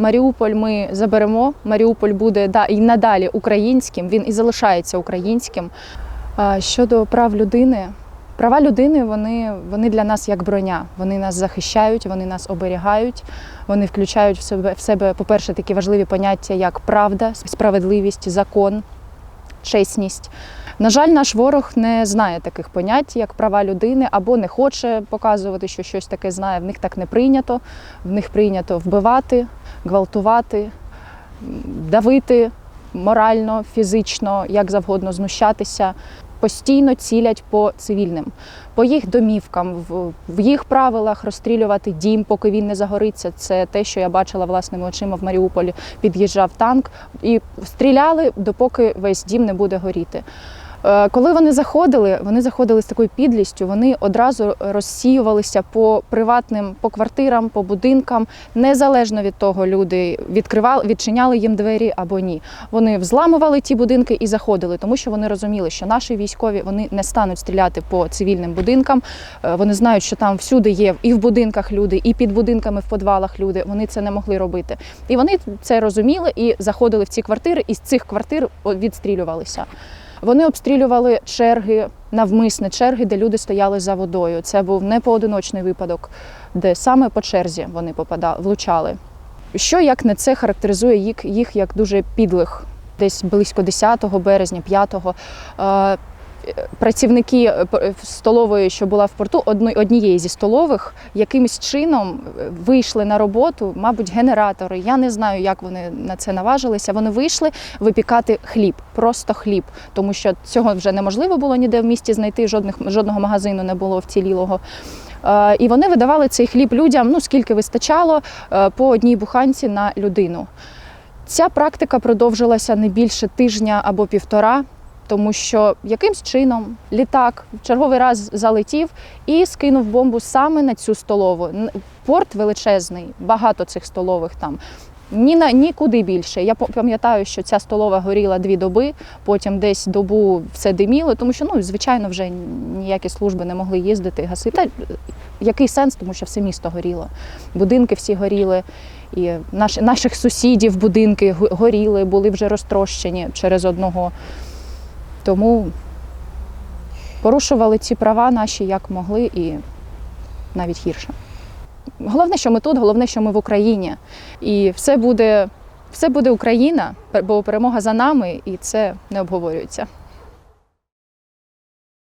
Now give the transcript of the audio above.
Маріуполь ми заберемо. Маріуполь буде да, і надалі українським, він і залишається українським. Щодо прав людини, права людини вони, вони для нас як броня. Вони нас захищають, вони нас оберігають, вони включають в себе, в себе, по-перше, такі важливі поняття, як правда, справедливість, закон, чесність. На жаль, наш ворог не знає таких понять, як права людини, або не хоче показувати, що щось таке знає. В них так не прийнято. В них прийнято вбивати, гвалтувати, давити морально, фізично, як завгодно знущатися. Постійно цілять по цивільним, по їх домівкам, в, їх правилах розстрілювати дім, поки він не загориться. Це те, що я бачила власними очима в Маріуполі. Під'їжджав танк і стріляли, допоки весь дім не буде горіти. Е, Коли вони заходили, вони заходили з такою підлістю, вони одразу розсіювалися по приватним, по квартирам, по будинкам, незалежно від того, люди відкривали, відчиняли їм двері або ні. Вони взламували ті будинки і заходили, тому що вони розуміли, що наші військові вони не стануть стріляти по цивільним будинкам. Е, Вони знають, що там всюди є і в будинках люди, і під будинками в підвалах люди. Вони це не могли робити. І вони це розуміли і заходили в ці квартири, і з цих квартир відстрілювалися. Вони обстрілювали черги, навмисне черги, де люди стояли за водою. Це був не поодиночний випадок, де саме по черзі вони попадали, влучали. Що як не це характеризує їх, їх як дуже підлих, десь близько 10 березня, 5-го. Е, Працівники е, столової, що була в порту, однієї зі столових, якимось чином е, вийшли на роботу, мабуть, генератори. Я не знаю, як вони на це наважилися. Вони вийшли випікати хліб, просто хліб, тому що цього вже неможливо було ніде в місті знайти. Жодних жодного магазину не було вцілілого. Е, І вони видавали цей хліб людям, ну скільки вистачало, е, по одній буханці на людину. Ця практика продовжилася не більше тижня або півтора, тому що якимсь чином літак в черговий раз залетів і скинув бомбу саме на цю столову. Порт величезний, багато цих столових там. Ні на нікуди більше. Я пам- пам'ятаю, що ця столова горіла дві доби, потім десь добу все диміло, тому що ну звичайно вже ніякі служби не могли їздити, гасити. Та який сенс, тому що все місто горіло. Будинки всі горіли, і наш, наших сусідів будинки горіли, були вже розтрощені через одного. Тому порушували ці права наші як могли і навіть гірше. Головне, що ми тут, головне, що ми в Україні. І все буде, все буде Україна, бо перемога за нами, і це не обговорюється.